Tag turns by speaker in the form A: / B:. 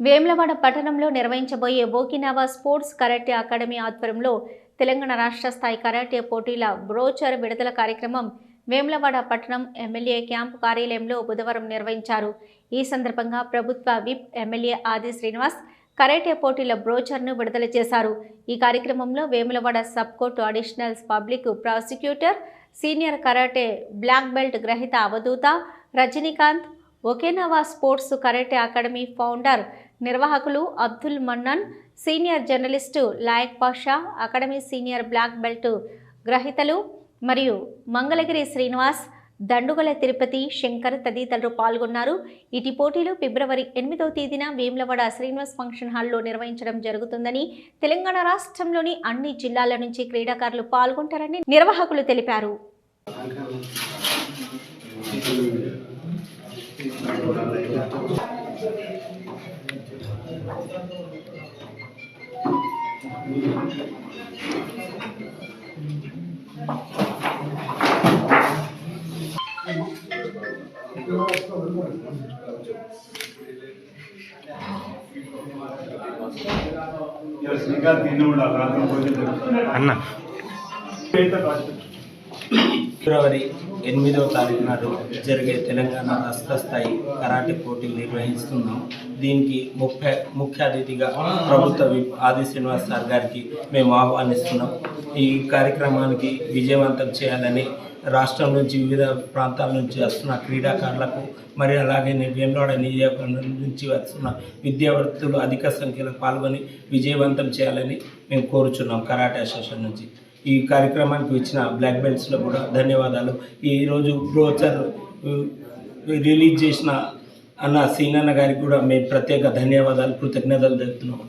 A: వేములవాడ పట్టణంలో నిర్వహించబోయే Okinawa sports karate academy ఆధ్వర్యంలో తెలంగాణ రాష్ట్ర స్థాయి కరాటే పోటీల బ్రోచర్ విడుదల కార్యక్రమం వేములవాడ పట్టణం ఎమ్మెల్యే క్యాంపు కార్యాలయంలో బుధవారం నిర్వహించారు. ఈ సందర్భంగా ప్రభుత్వ విప్ ఎమ్మెల్యే ఆది శ్రీనివాస్ కరాటే పోటీల బ్రోచర్ను విడుదల చేశారు. ఈ కార్యక్రమంలో Vemulawada sub court additional public prosecutor senior karate black belt గ్రహీత Avadhuta Rajinikanth Okinawa sports karate academy founder నిర్వాహకులు Abdul Mannan senior journalist Layak Pasha academy senior black belt గ్రహీతలు మరియు మంగళగిరి శ్రీనివాస్ దండుగల తిరుపతి శంకర్ తదితరులు పాల్గొన్నారు. ఇటీ పోటీలు ఫిబ్రవరి ఎనిమిదవ తేదీన వేములవాడ శ్రీనివాస్ ఫంక్షన్ హాల్లో నిర్వహించడం జరుగుతుందని తెలంగాణ రాష్ట్రంలోని అన్ని జిల్లాల నుంచి క్రీడాకారులు పాల్గొంటారని నిర్వాహకులు తెలిపారు.
B: ఇలా శ్రీకాంత్ తిండి ఉండాలి రాత్రి భోజనం
C: అన్న
D: ఫిబ్రవరి ఎనిమిదవ తారీఖు నాడు జరిగే తెలంగాణ రాష్ట్ర స్థాయి కరాటే పోటీలు నిర్వహిస్తున్నాం. దీనికి ముఖ్య ముఖ్య అతిథిగా ప్రభుత్వ విప్ ఆది శ్రీనివాస్ సార్ గారికి మేము ఆహ్వానిస్తున్నాం. ఈ కార్యక్రమానికి విజయవంతం చేయాలని రాష్ట్రం నుంచి వివిధ ప్రాంతాల నుంచి వస్తున్న క్రీడాకారులకు మరి అలాగే వేమవాడ నియోజకవర్గం నుంచి వస్తున్న విద్యార్థులు అధిక సంఖ్యలో పాల్గొని విజయవంతం చేయాలని మేము కోరుచున్నాం కరాటే అసోసియేషన్ నుంచి. ఈ కార్యక్రమానికి ఇచ్చిన బ్లాక్ బెల్ట్స్లో కూడా ధన్యవాదాలు. ఈరోజు బ్రోచర్ రిలీజ్ చేసిన అన్న సీనన్న గారికి కూడా మేము ప్రత్యేక ధన్యవాదాలు కృతజ్ఞతలు తెలుపుతున్నాం